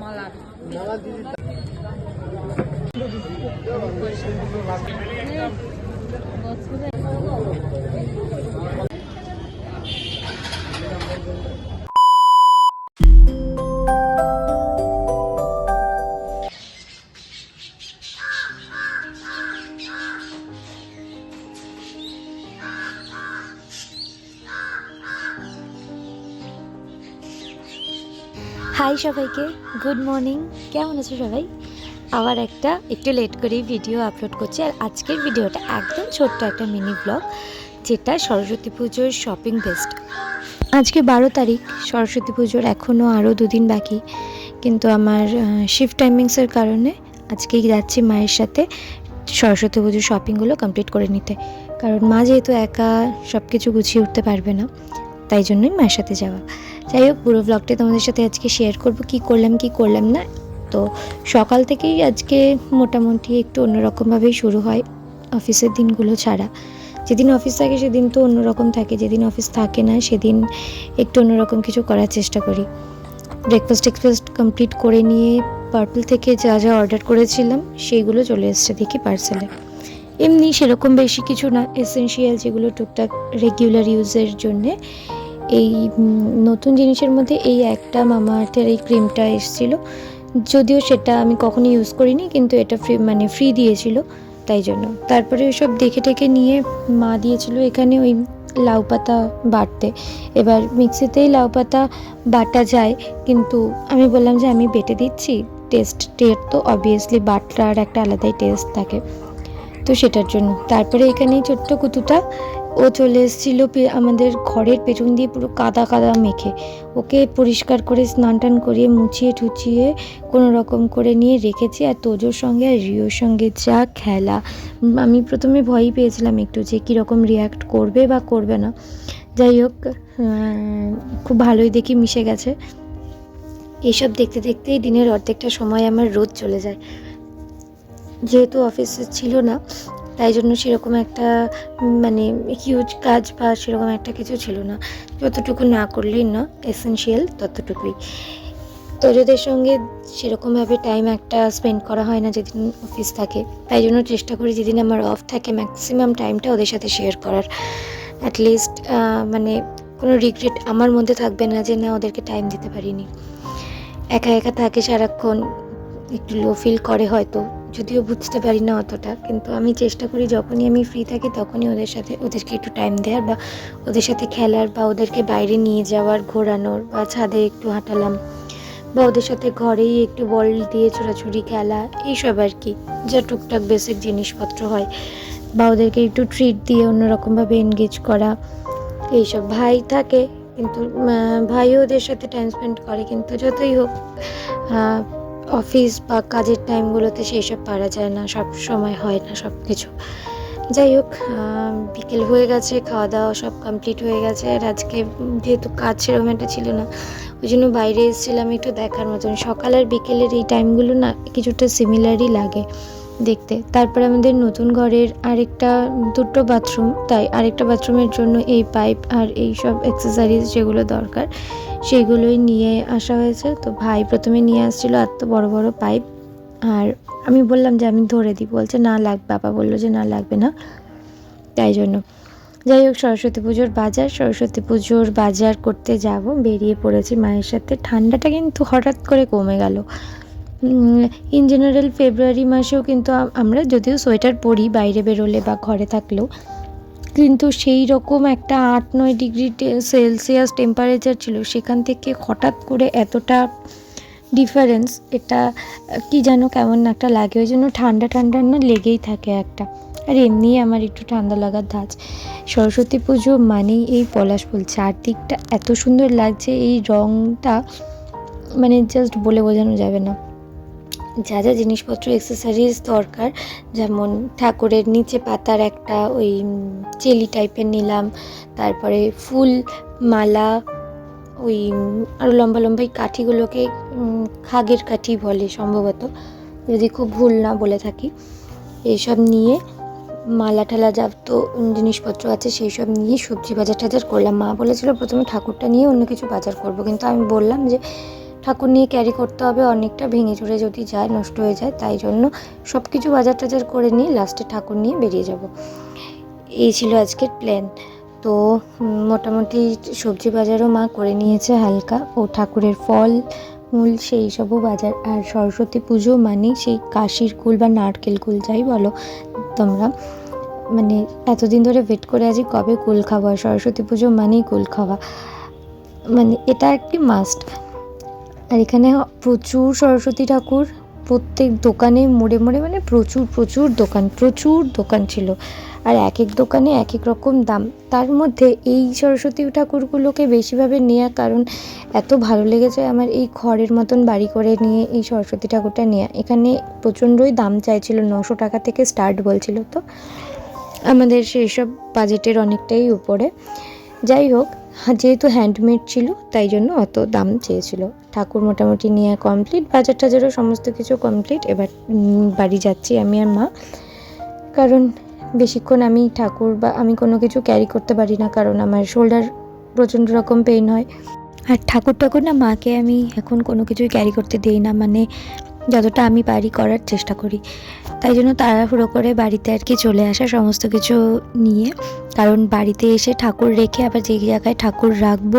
মালার। হাই সবাইকে। Good morning কেমন আছো সবাই? আবার একটা একটু লেট করেই ভিডিও আপলোড করছি। আর আজকের ভিডিওটা একদম ছোট্ট একটা মিনি ব্লগ যেটা সরস্বতী পুজোর শপিং বেস্ট আজকে বারো তারিখ, সরস্বতী পুজোর এখনও আরও দুদিন বাকি। কিন্তু আমার শিফট টাইমিংসের কারণে আজকেই যাচ্ছি মায়ের সাথে সরস্বতী পুজোর শপিংগুলো কমপ্লিট করে নিতে। কারণ মা যেহেতু একা সব কিছু গুছিয়ে উঠতে পারবে না, তাই জন্যই মায়ের সাথে যাওয়া। যাই হোক, পুরো ব্লগটা তোমাদের সাথে আজকে শেয়ার করব। কি করলাম কি করলাম না। তো সকাল থেকেই আজকে মোটামুটি একটু অন্যরকমভাবেই শুরু হয় অফিসের দিনগুলো ছাড়া। যেদিন অফিস থাকে, সেদিন তো অন্যরকম থাকে। যেদিন অফিস থাকে না, সেদিন একটু অন্যরকম কিছু করার চেষ্টা করি। ব্রেকফাস্ট টেকফাস্ট কমপ্লিট করে নিয়ে পার্পল থেকে যা যা অর্ডার করেছিলাম, সেইগুলো চলে এসছে দেখি পার্সেলে এমনি সেরকম বেশি কিছু না। এসেনশিয়াল যেগুলো টুকটাক রেগুলার ইউজের জন্যে এই নতুন জিনিসের মধ্যে এই একটা মামা আর্থের এই ক্রিমটা এসেছিল। যদিও সেটা আমি কখনো ইউজ করিনি, কিন্তু এটা ফ্রি মানে ফ্রি দিয়েছিল, তাই জন্য। তারপরে ওইসব দেখে টেকে নিয়ে মা দিয়েছিল এখানে ওই লাউ পাতা বাটতে এবার মিক্সিতেই লাউ পাতা বাটা যায়, কিন্তু আমি বললাম যে আমি বেটে দিচ্ছি টেস্ট টের তো অবভিয়াসলি বাটার একটা আলাদাই টেস্ট থাকে। তো সেটার জন্য। তারপরে এখানে ছোট্ট কুতুটা ও চলে এসেছিল আমাদের ঘরের পেছন দিয়ে পুরো কাদা কাদা মেখে। ওকে পরিষ্কার করে স্নান টান করিয়ে মুছিয়ে ঠুচিয়ে কোনো রকম করে নিয়ে রেখেছি। আর তোজোর সঙ্গে আর রিওর সঙ্গে যা খেলা। আমি প্রথমে ভয়ই পেয়েছিলাম একটু যে কীরকম রিয়াক্ট করবে বা করবে না। যাই হোক খুব ভালোই দেখি মিশে গেছে। এইসব দেখতে দেখতেই দিনের অর্ধেকটা সময় আমার রোদ চলে যায়। যেহেতু অফিসে ছিল না তাই জন্য সেরকম একটা মানে হিউজ কাজ বা সেরকম একটা কিছু ছিল না। যতটুকু না করলেই না এসেনশিয়াল ততটুকুই। তোজোদের সঙ্গে সেরকমভাবে টাইম একটা স্পেন্ড করা হয় না যেদিন অফিস থাকে। তাই জন্য চেষ্টা করি যেদিন আমার অফ থাকে ম্যাক্সিমাম টাইমটা ওদের সাথে শেয়ার করার। অ্যাটলিস্ট মানে কোনো রিগ্রেট আমার মধ্যে থাকবে না যে না ওদেরকে টাইম দিতে পারিনি। একা একা থাকে সারাক্ষণ, একটু লো ফিল করে হয়তো। যদিও বুঝতে পারি না অতটা, কিন্তু আমি চেষ্টা করি যখনই আমি ফ্রি থাকি তখনই ওদের সাথে, ওদেরকে একটু টাইম দেওয়ার বা ওদের সাথে খেলার বা ওদেরকে বাইরে নিয়ে যাওয়ার, ঘোরানোর বা ছাদে একটু হাঁটালাম বা ওদের সাথে ঘরেই একটু বল দিয়ে ছোড়াছুড়ি, খেলা, এইসব আর কি, যা টুকটাক বেসিক জিনিসপত্র হয় বা ওদেরকে একটু ট্রিট দিয়ে অন্যরকমভাবে এনগেজ করা, এইসব ভাই থাকে, কিন্তু ভাইও ওদের সাথে টাইম স্পেন্ড করে, কিন্তু যতই হোক অফিস বা কাজের টাইমগুলোতে সেই সব পারা যায় না, সব সময় হয় না সব কিছু যাই হোক বিকেল হয়ে গেছে খাওয়া দাওয়া সব কমপ্লিট হয়ে গেছে। আর আজকে যেহেতু কাজ সেরকম একটা ছিল না, ওই জন্য বাইরে এসেছিলাম একটু দেখার মতন। সকাল আর বিকেলের এই টাইমগুলো না কিছুটা সিমিলারই লাগে দেখতে। তারপর আমাদের নতুন ঘরের আরেকটা দুটো বাথরুম তাই আরেকটা বাথরুমের জন্য এই পাইপ আর এই সব অ্যাক্সেসারিজ যেগুলো দরকার সেগুলোই নিয়ে আসা হয়েছে। তো ভাই প্রথমে নিয়ে আসছিল এত বড় বড় পাইপ। আর আমি বললাম যে আমি ধরে দিই। বলছে, না লাগবে বাবা বলল যে, না লাগবে না। তাই জন্য। যাই হোক, সরস্বতী পুজোর বাজার, সরস্বতী পুজোর বাজার করতে যাব। বেরিয়ে পড়েছি মায়ের সাথে। ঠান্ডাটা কিন্তু হঠাৎ করে কমে গেল। ইন জেনারেল ফেব্রুয়ারি মাসেও কিন্তু আমরা যদিও সোয়েটার পরি, বাইরে বেরোলে বা ঘরে থাকলেও কিন্তু সেই রকম একটা আট নয় ডিগ্রি সেলসিয়াস টেম্পারেচার ছিল, সেখান থেকে হঠাৎ করে এতটা ডিফারেন্স এটা কি যেন কেমন একটা লাগে, ওই জন্য ঠান্ডা ঠান্ডা না লেগেই থাকে একটা। আর এমনি আমার একটু ঠান্ডা লাগার ধাঁচ। সরস্বতী পুজো মানেই এই পলাশ ফুল। চারদিকটা এত সুন্দর লাগছে, এই রঙটা মানে জাস্ট বলে বোঝানো যাবে না। যা যা জিনিসপত্র এক্সেসারিজ দরকার, যেমন ঠাকুরের নিচে পাতার একটা ওই চেলি টাইপের নিলাম, তারপরে ফুল মালা, ওই আরও লম্বা লম্বা কাঠিগুলোকে খাগের কাঠি বলে সম্ভবত, যদি খুব ভুল না বলে থাকি। এইসব নিয়ে মালা ঠালা যা তো জিনিসপত্র আছে, সেই সব নিয়ে সবজি বাজার টাজার করলাম। মা বলেছিল, প্রথমে ঠাকুরটা নিয়ে অন্য কিছু বাজার করব। কিন্তু আমি বললাম যে ঠাকুর নিয়ে ক্যারি করতে হবে, অনেকটা ভেঙে চুরে যদি যায়, নষ্ট হয়ে যায়, তাই জন্য সব কিছু বাজার টাজার করে নিয়ে লাস্টে ঠাকুর নিয়ে বেরিয়ে যাব। এই ছিল আজকের প্ল্যান তো মোটামুটি সবজি বাজারও মা করে নিয়েছে হালকা ও ঠাকুরের ফল, মূল সেই সবও বাজার। আর সরস্বতী পুজো মানে সেই কাশির কুল বা নারকেল কুল যাই বলো তোমরা। মানে এতদিন ধরে ওয়েট করে আছি কবে কুল খাওয়া সরস্বতী পুজো মানেই কুল খাওয়া। মানে এটা একটি মাস্ট আর এখানে প্রচুর সরস্বতী ঠাকুর। প্রত্যেক দোকানে মোড়ে মোড়ে মানে প্রচুর প্রচুর দোকান প্রচুর দোকান ছিল। আর এক এক দোকানে এক এক রকম দাম। তার মধ্যে এই সরস্বতী ঠাকুরগুলোকে বেশিভাবে নেওয়া কারণ এত ভালো লেগেছে আমার এই খড়ের মতন বাড়ি করে নিয়ে, এই সরস্বতী ঠাকুরটা নেওয়া এখানে প্রচণ্ডই দাম চাইছিল, নশো টাকা থেকে স্টার্ট বলছিল তো। আমাদের সেই সব বাজেটের অনেকটাই উপরে। যাই হোক যেহেতু হ্যান্ডমেড ছিল, তাই জন্য অত দাম চেয়েছিল। ঠাকুর মোটামুটি নিয়ে কমপ্লিট বাজার টাজারও সমস্ত কিছু কমপ্লিট এবার বাড়ি যাচ্ছি আমি আর মা। কারণ বেশিক্ষণ আমি ঠাকুর বা আমি কোনো কিছু ক্যারি করতে পারি না, কারণ আমার শোল্ডার প্রচণ্ড রকম পেইন হয়। আর ঠাকুর ঠাকুর না মাকে আমি এখন কোনো কিছুই ক্যারি করতে দিই না। মানে যতটা আমি পারি করার চেষ্টা করি। তাই জন্য তাড়াহুড়ো করে বাড়িতে আর কি চলে আসা সমস্ত কিছু নিয়ে। কারণ বাড়িতে এসে ঠাকুর রেখে আবার যে জায়গায় ঠাকুর রাখব,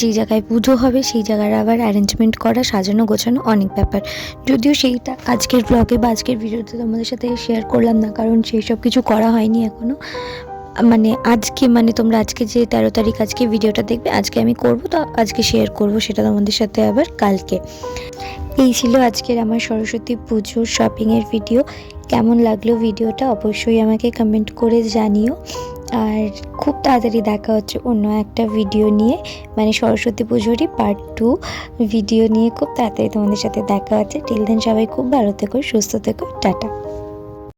যে জায়গায় পুজো হবে, সেই জায়গার আবার অ্যারেঞ্জমেন্ট করা, সাজানো, গোছানো অনেক ব্যাপার। যদিও সেইটা আজকের ব্লগে বা আজকের ভিডিওতে তোমাদের সাথে শেয়ার করলাম না, কারণ সেই সব কিছু করা হয়নি এখনও মানে আজকে মানে তোমরা আজকে যে তেরো তারিখ আজকে ভিডিওটা দেখবে, আজকে আমি করব, তো আজকে শেয়ার করব সেটা তোমাদের সাথে আবার কালকে। এই ছিল আজকের আমার সরস্বতী পুজোর শপিংয়ের ভিডিও কেমন লাগল ভিডিওটা অবশ্যই আমাকে কমেন্ট করে জানিও। আর খুব তাড়াতাড়ি দেখা হচ্ছে অন্য একটা ভিডিও নিয়ে। মানে সরস্বতী পুজোরই পার্ট টু ভিডিও নিয়ে খুব তাড়াতাড়ি তোমাদের সাথে দেখা হচ্ছে। টিল দেন সবাই খুব ভালো থেকো, সুস্থ থেকো, টাটা।